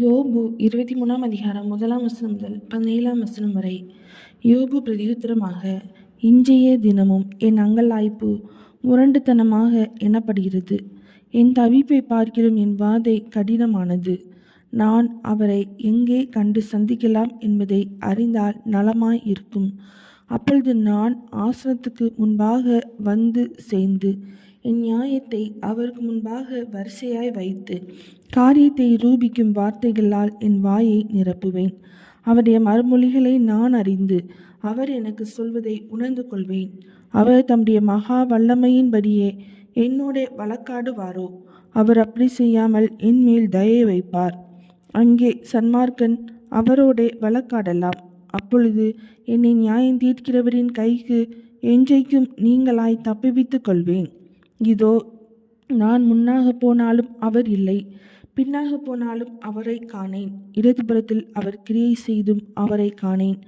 யோபு இருபத்தி மூணாம் அதிகாரம் முதலாம் வசனம் முதல் பதினேழாம் வசனம் வரை. யோபு பிரதியுத்தரமாக இன்றைய தினமும் என் அங்கலாய்ப்பு முரண்டுத்தனமாக எண்ணப்படுகிறது என் தவிப்பை பார்க்கிறோம் என் வாதை கடினமானது. நான் அவரை எங்கே கண்டு சந்திக்கலாம் என்பதை அறிந்தால் நலமாய் இருக்கும். அப்பொழுது நான் ஆசனத்துக்கு முன்பாக வந்து சேர்ந்து என் நியாயத்தை அவருக்கு முன்பாக வரிசையாய் வைத்து காரியத்தை ரூபிக்கும் வார்த்தைகளால் என் வாயை நிரப்புவேன். அவருடைய மறுமொழிகளை நான் அறிந்து அவர் எனக்கு சொல்வதை உணர்ந்து கொள்வேன். அவர் தம்முடைய மகா வல்லமையின்படியே என்னோட வழக்காடுவாரோ அவர் அப்படி செய்யாமல் என் மேல் தயை வைப்பார். அங்கே சன்மார்க்கன் அவரோட வழக்காடலாம். அப்பொழுது என்னை நியாயம் தீர்க்கிறவரின் கைக்கு என்றைக்கும் நீங்களாய் தப்பிவித்துக் கொள்வேன். இதோ நான் முன்னாக போனாலும் அவர் இல்லை. பின்னாக போனாலும் அவரை காணேன். இடதுபுறத்தில் அவர் கிரியை செய்தும் அவரை காணேன்.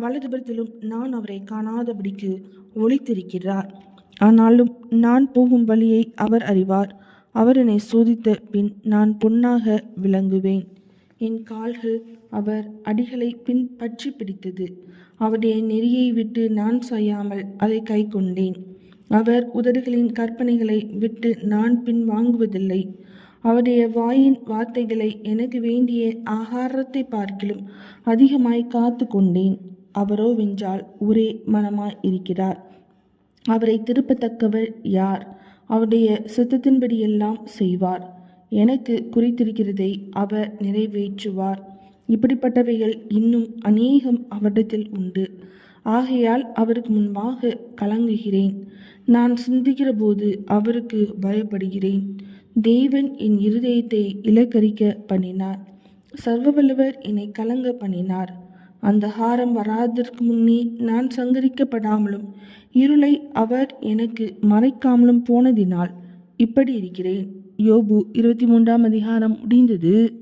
வலதுபுறத்திலும் நான் அவரை காணாதபடிக்கு ஒளித்திருக்கிறார். ஆனாலும் நான் போகும் வழியை அவர் அறிவார். அவர் என்னை சோதித்த பின் நான் பொன்னாக விளங்குவேன். என் கால்கள் அவர் அடிகளை பின்பற்றி பிடித்தது. அவருடைய நெறியை விட்டு நான் சாயாமல் அதை கை கொண்டேன். அவர் உதடுகளின் கற்பனைகளை விட்டு நான் பின் வாங்குவதில்லை. அவருடைய வாயின் வார்த்தைகளை எனக்கு வேண்டிய ஆகாரத்தை பார்க்கிலும் அதிகமாய் காத்து கொண்டேன். அவரோ வென்றால் ஒரே மனமாய் இருக்கிறார். அவரை திருப்பத்தக்கவர் யார்? அவருடைய சித்தத்தின்படியெல்லாம் செய்வார். எனக்கு குறித்திருக்கிறதை அவர் நிறைவேற்றுவார். இப்படிப்பட்டவைகள் இன்னும் அநேகம் அவரிடத்தில் உண்டு. ஆகையால் அவருக்கு முன்பாக கலங்குகிறேன். நான் சிந்திக்கிற போது அவருக்கு பயப்படுகிறேன். தேவன் என் இருதயத்தை இலக்கரிக்க பண்ணினார். சர்வவல்லவர் என்னை கலங்க பண்ணினார். அந்த ஹாரம் வராதற்கு முன்னே நான் சங்கரிக்கப்படாமலும் இருளை அவர் எனக்கு மறைக்காமலும் போனதினால் இப்படி இருக்கிறேன். யோபு இருபத்தி மூன்றாம் அதிகாரம் முடிந்தது.